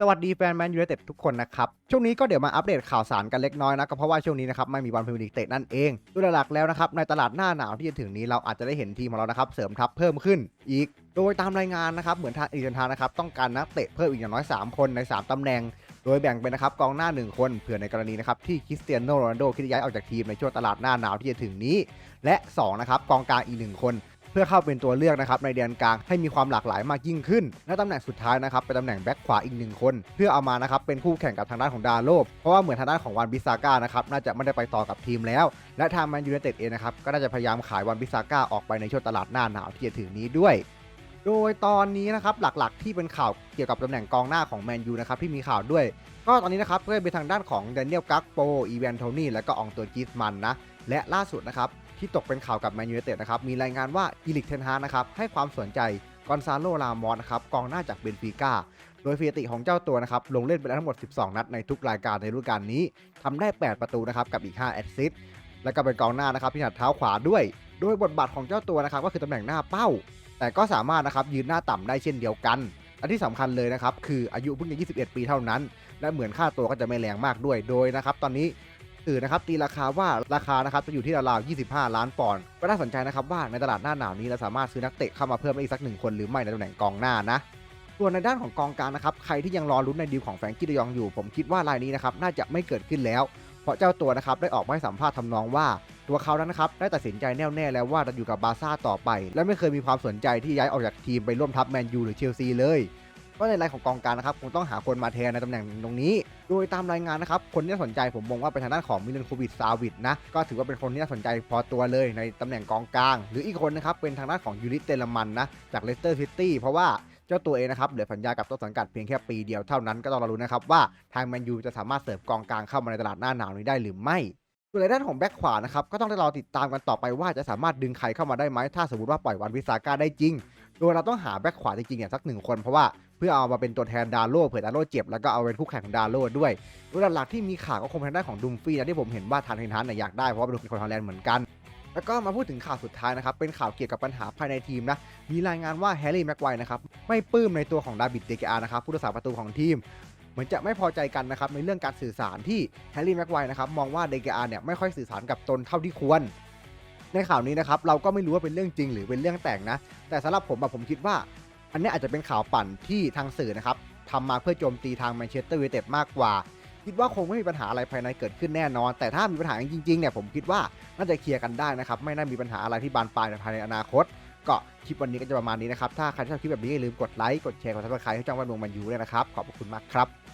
สวัสดีแฟนแมนยูไนเต็ดทุกคนนะครับ ช่วงนี้ก็เดี๋ยวมาอัปเดตข่าวสารกันเล็กน้อยนะก็เพราะว่าช่วงนี้นะครับไม่มีวันพรีเมียร์ลีกเตะนั่นเองโดยหลักแล้วนะครับในตลาดหน้าหนาวที่จะถึงนี้เราอาจจะได้เห็นทีมของเรานะครับเสริมทัพเพิ่มขึ้นอีก โดยตามรายงานนะครับเหมือนทางเอเจนทานะครับต้องการนักเตะเพิ่มอีกอย่างน้อย 3 คนใน 3 ตำแหน่ง โดยแบ่งเป็นนะครับกองหน้า 1 คนเผื่อในกรณีนะครับที่คริสเตียโนโรนัลโดคิดจะย้ายออกจากทีมในช่วงตลาดหน้าหนาวที่จะถึงนี้ และ2นะครับกองกลางอีกหนึ่งคน เพื่อเข้าเป็นตัวเลือกนะครับในแดนกลางให้มีความหลากหลายมากยิ่งขึ้น และตำแหน่งสุดท้ายนะครับเป็นตำแหน่งแบ็คขวาอีกหนึ่งคน เพื่อเอามานะครับเป็นคู่แข่งกับทางด้านของดาโลบเพราะว่าเหมือนทางด้านของวันบิซาก้านะครับน่าจะไม่ได้ไปต่อกับทีมแล้ว และทางแมนยูไนเต็ดเองนะครับก็น่าจะพยายามขายวันบิซาก้าออกไปในช่วงตลาดหน้าหนาวที่จะถึงนี้ด้วยโดยตอนนี้นะครับหลักๆที่เป็นข่าวเกี่ยวกับตำแหน่งกองหน้าของแมนยูนะครับที่มีข่าวด้วย ก็ตอนนี้นะครับก็เป็นทางด้านของแดเนียลกักโปอีเวนโทนี่และก็อองตัวกีสมันนะและล่าสุดนะครับ ที่ตกเป็นข่าวกับแมนยูเต็ดนะครับ มีรายงานว่าอีลิกเทนฮานะครับ ให้ความสนใจกอนซาโลลามอสนะครับ กองหน้าจากเบนฟิก้า โดยสถิติของเจ้าตัวนะครับ ลงเล่นไปแล้วทั้งหมด 12 นัดในทุกรายการในฤดูกาลนี้ทำได้ 8 ประตูนะครับ กับอีก 5 แอสซิสต์ แล้วก็เป็นกองหน้านะครับที่ถนัดเท้าขวาด้วย โดยบทบาทของเจ้าตัวนะครับ ก็คือตำแหน่งหน้าเป้า แต่ก็สามารถนะครับยืนหน้าต่ำได้เช่นเดียวกันและที่สำคัญเลยนะครับ คืออายุเพิ่งจะ 21 ปีเท่านั้น และเหมือนค่าตัวก็จะไม่แรงมากด้วย โดยนะครับ ตอนนี้ สื่อนะครับตีราคาว่าราคานะครับจะอยู่ที่ราวๆ25 ล้านปอนด์ก็น่าสนใจนะครับว่าในตลาดหน้าหนาวนี้เราสามารถซื้อนักเตะเข้ามาเพิ่มได้อีกสักหนึ่งคนหรือไม่ในตำแหน่งกองหน้านะส่วนในด้านของกองกลางนะครับใครที่ยังรอลุ้นในดีลของแฟรงกี้ดยองอยู่ ผมคิดว่ารายนี้นะครับน่าจะไม่เกิดขึ้นแล้ว เพราะเจ้าตัวนะครับได้ออกมาให้สัมภาษณ์ทำนองว่า ตัวเขานั้นนะครับได้ตัดสินใจแน่วแน่แล้วว่าจะอยู่กับบาร์ซ่าต่อไป และไม่เคยมีความสนใจที่ย้ายออกจากทีมไปร่วมทัพแมนยูหรือเชลซีเลย ก็ในรายของกองกลางนะครับคงต้องหาคนมาแทนในตำแหน่งตรงนี้ โดยตามรายงานนะครับ คนที่น่าสนใจผมมองว่าเป็นทางด้านของมิลนโควิดซาวิดนะ ก็ถือว่าเป็นคนที่น่าสนใจพอตัวเลยในตำแหน่งกองกลาง หรืออีกคนนะครับเป็นทางด้านของยูริเตลมันนะจากเลสเตอร์ซิตี้เพราะว่าเจ้าตัวเองนะครับเหลือสัญญากับต้นสังกัดเพียงแค่ปีเดียวเท่านั้นก็ต้องรอรุ้นะครับว่าทางแมนยูจะสามารถเสิร์ฟกองกลางเข้ามาในตลาดหน้าหนาวนี้ได้หรือไม่ส่วนในด้านของแบ็คขวานะครับก็ต้องได้รอติดตามกันต่อไปว่าจะสามารถดึงใครเข้ามาได้ไหมถ้าสมมติว่าปล่อยวันวิสาก้าได้จริง โดยเราต้องหาแบ็คขวาจริงๆเนี่ยสักหนึ่งคนเพราะว่า เพื่อเอามาเป็นตัวแทนดาโลเผื่อดาโลเจ็บแล้วก็เอาเป็นคู่แข่งของดาโลด้วยโดยหลักๆที่มีข่าวก็คงเป็นทางด้านของดุมฟี่นะที่ผมเห็นว่าทางเทนทันเนี่ยอยากได้เพราะว่าเป็นคนฮอลแลนด์เหมือนกันแล้วก็มาพูดถึงข่าวสุดท้ายนะครับเป็นข่าวเกี่ยวกับปัญหาภายในทีมนะมีรายงานว่าแฮร์รี่แม็กไวร์นะครับไม่ปลื้มในตัวของดาบิดเดกอานะครับผู้รักษาประตูของทีมเหมือนจะไม่พอใจกันนะครับในเรื่องการสื่อสารที่แฮร์รี่แม็กไวร์นะครับมองว่าเดกอาเนี่ยไม่ค่อยสื่อสารกับตนเท่าที่ควร ในข่าวนี้นะครับเราก็ไม่รู้ว่าเป็นเรื่องจริงหรือเป็นเรื่องแต่งนะ แต่สำหรับผมผมคิดว่า อันนี้อาจจะเป็นข่าวปั่นที่ทางสื่อนะครับทำมาเพื่อโจมตีทางแมนเชสเตอร์ยูไนเต็ดมากกว่า คิดว่าคงไม่มีปัญหาอะไรภายในเกิดขึ้นแน่นอน แต่ถ้ามีปัญหาจริงๆเนี่ยผมคิดว่าน่าจะเคลียร์กันได้นะครับไม่น่ามีปัญหาอะไรที่บานปลายในภายในอนาคต ก็คลิปวันนี้ก็จะประมาณนี้นะครับถ้าใครชอบคลิปแบบนี้อย่าลืมกดไลค์กดแชร์กดซับสไครต์ให้จ้องวันดวงมันยูด้วยนะครับขอบพระคุณมากครับ